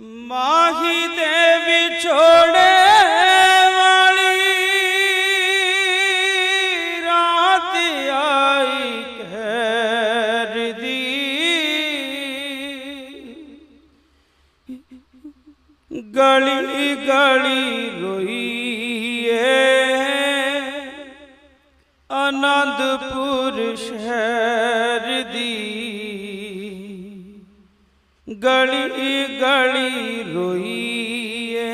ਮਾਹੀ ਦੇ ਵਿਛੋੜੇ ਵਾਲੀ ਰਾਤ ਆਈ ਕਹਿਰ ਦੀ ਗਲੀ ਗਲੀ ਰੋਈਏ। ਆਨੰਦਪੁਰ ਸ਼ਹਿਰ ਦੀ ਗਲੀ ਗਲੀ ਰੋਈਏ।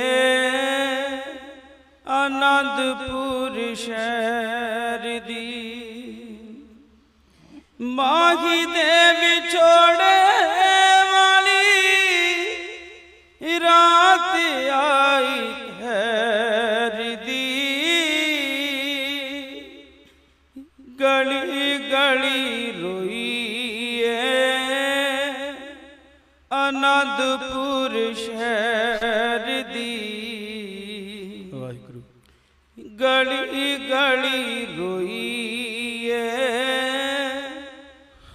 ਆਨੰਦਪੁਰ ਸ਼ਹਿਰ ਦੀ ਮਾਹੀ ਦੇ ਵਿਛੋੜੇ ਵਾਲੀ ਰਾਤ ਆ ਆਨੰਦਪੁਰ ਸ਼ਹਿਰ ਦੀ। ਵਾਹਿਗੁਰੂ। ਗਲੀ ਗਲੀ ਰੋਈਏ।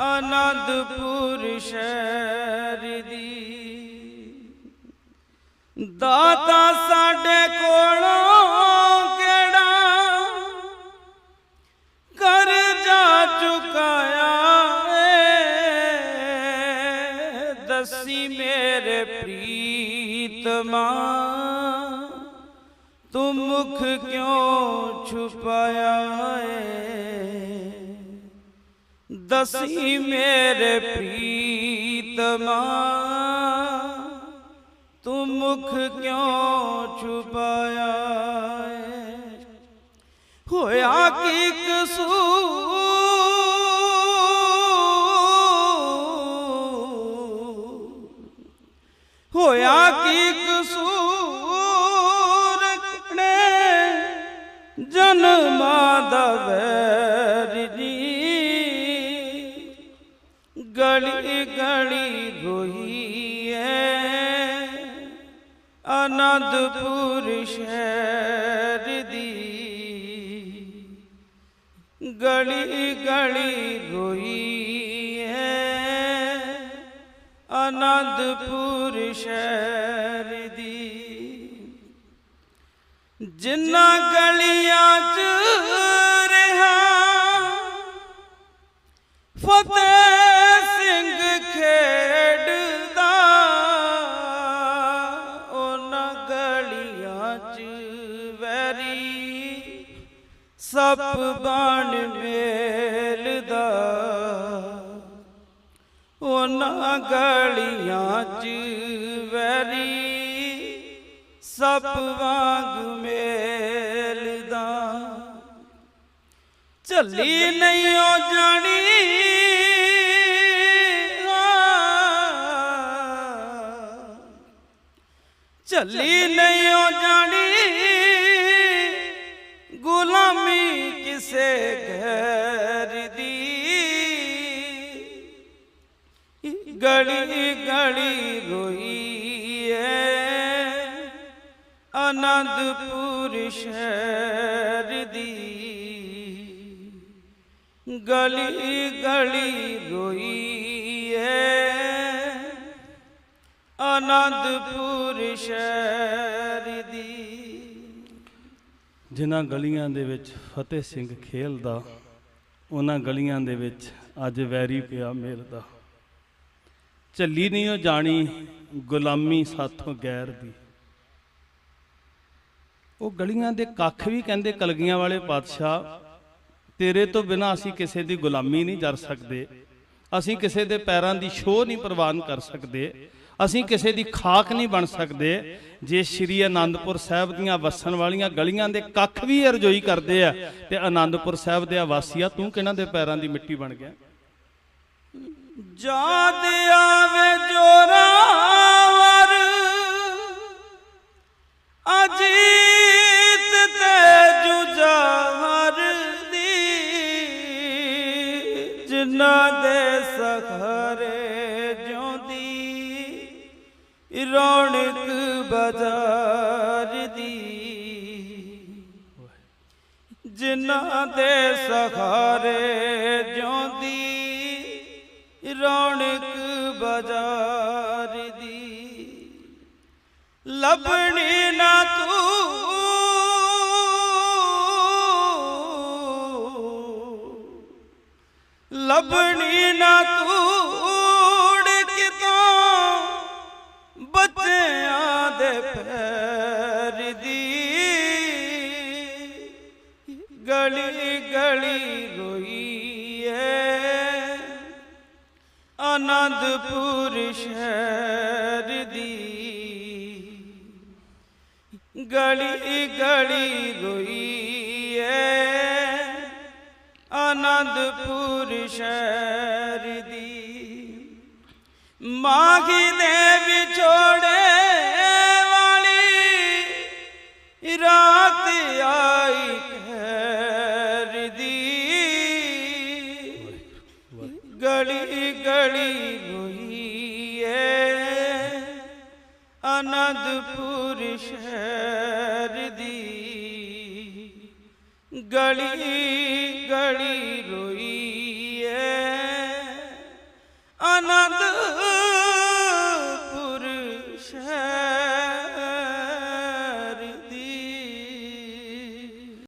ਆਨੰਦਪੁਰ ਸ਼ਹਿਰ ਦੀ। ਦਾਤਾ ਸਾਡੇ ਕੋਲੋਂ ਦੱਸੀ ਮੇਰੇ ਪ੍ਰੀਤਮਾ ਤੂੰ ਮੁਖ ਕਿਉਂ ਛੁਪਾਇਆ ਏ ਦਸੀ ਮੇਰੇ ਪ੍ਰੀਤਮਾ ਤੂੰ ਮੁਖ ਕਿਉਂ ਛੁਪਾਇਆ ਏ ਹੋਇਆ ਕੀ ਕਸੂਰ? ਹੋਇਆ ਕੀ ਕਸੂਰ ਨੇ? ਜਨਮਾਂ ਦਾ ਵੈਰ ਜੀ। ਗਲੀ ਗਲੀ ਰੋਈਏ ਆਨੰਦਪੁਰ ਸ਼ਹਿਰ ਦੀ। ਗਲੀ ਗਲੀ ਰੋਈਏ ਆਨੰਦਪੁਰ ਸ਼ਹਿਰ ਦੀ। ਜਿੰਨਾ ਗਲੀਆਂ ਚ ਰਿਹਾ, ਫਤਿਹ ਸਿੰਘ ਖੇਡਦਾ, ਉਹਨਾਂ ਗਲੀਆਂ ਚ ਵੈਰੀ ਸੱਪ ਬਣ ਮੇ ਉਹਨਾਂ ਗਲੀਆਂ ਚ ਵੈਰੀ ਸੱਪ ਵਾਂਗ ਮੇਲਦਾ ਝੱਲੀ ਨਹੀਂ ਉਹ ਜਾਣੀ। ਝੱਲੀ ਨਹੀਂ ਉਹ ਜਾਣੀ। ਗੁਲਾਮੀ ਕਿਸੇ ਆਨੰਦਪੁਰ ਸ਼ਹਿਰ ਦੀ ਗਲੀ ਗਲੀ ਰੋਈਏ ਆਨੰਦਪੁਰ ਸ਼ਹਿਰ ਦੀ ਜਿਨ੍ਹਾਂ ਗਲੀਆਂ ਦੇ ਵਿੱਚ ਫਤਿਹ ਸਿੰਘ ਖੇਲਦਾ, ਉਹਨਾਂ ਗਲੀਆਂ ਦੇ ਵਿੱਚ ਅੱਜ ਵੈਰੀ ਪਿਆ ਮਿਲਦਾ। ਝੱਲੀ ਨਹੀਂ ਉਹ ਜਾਣੀ, ਗੁਲਾਮੀ ਸਾਥੋਂ ਗੈਰ ਦੀ। ਉਹ ਗਲੀਆਂ ਦੇ ਕੱਖ ਵੀ ਕਹਿੰਦੇ ਕਲਗੀਆਂ ਵਾਲੇ ਪਾਤਸ਼ਾਹ ਤੇਰੇ ਤੋਂ ਬਿਨਾ ਅਸੀਂ ਕਿਸੇ ਦੀ ਗੁਲਾਮੀ ਨਹੀਂ ਜਰ ਸਕਦੇ। ਅਸੀਂ ਕਿਸੇ ਦੇ ਪੈਰਾਂ ਦੀ ਸ਼ੋਅ ਨਹੀਂ ਪ੍ਰਵਾਨ ਕਰ ਸਕਦੇ। ਅਸੀਂ ਕਿਸੇ ਦੀ ਖਾਕ ਨਹੀਂ ਬਣ ਸਕਦੇ। ਜੇ ਸ਼੍ਰੀ ਆਨੰਦਪੁਰ ਸਾਹਿਬ ਦੀਆਂ ਵਸਣ ਵਾਲੀਆਂ ਗਲੀਆਂ ਦੇ ਕੱਖ ਵੀ ਅਰਜ਼ੋਈ ਕਰਦੇ ਆ, ਤੇ ਆਨੰਦਪੁਰ ਸਾਹਿਬ ਦੇ ਆਵਾਸੀਆ ਤੂੰ ਕਿਹਨਾਂ ਦੇ ਪੈਰਾਂ ਦੀ ਮਿੱਟੀ ਬਣ ਗਿਆ? ਜਾਦ ਆਵੇ ਜੋਰਾਵਰ ਅਜੀਤ ਰੌਣਕ ਬਾਜ਼ਾਰ ਦੀ। ਜਿਨ੍ਹਾਂ ਦੇ ਸਹਾਰੇ ਜਿਉਂਦੀ ਰੌਣਕ ਬਾਜ਼ਾਰ ਦੀ। ਲੱਭਣੀ ਨਾ ਤੂੰ। ਲੱਭਣੀ ਨਾ ਤੂੰ। ਬੱਚਿਆਂ ਦੇ ਪੈਰ ਦੀ ਗਲੀ ਗਲੀ ਰੋਈਏ। ਆਨੰਦਪੁਰ ਸ਼ਹਿਰ ਦੀ ਗਲੀ ਗਲੀ ਰੋਈ ਰੋਈਏ। ਆਨੰਦਪੁਰ ਸ਼ਹਿਰ ਦੀ ਮਾਗੀ ਦੇ ਵਿਛੋੜੇ ਵਾਲੀ ਰਾਤ ਆਈ ਕਹਿਰ ਦੀ ਗਲੀ ਗਲੀ ਰੋਈਏ ਆਨੰਦਪੁਰ ਸ਼ਹਿਰ ਦੀ। ਗਲੀ ਗਲੀ ਰੋਈ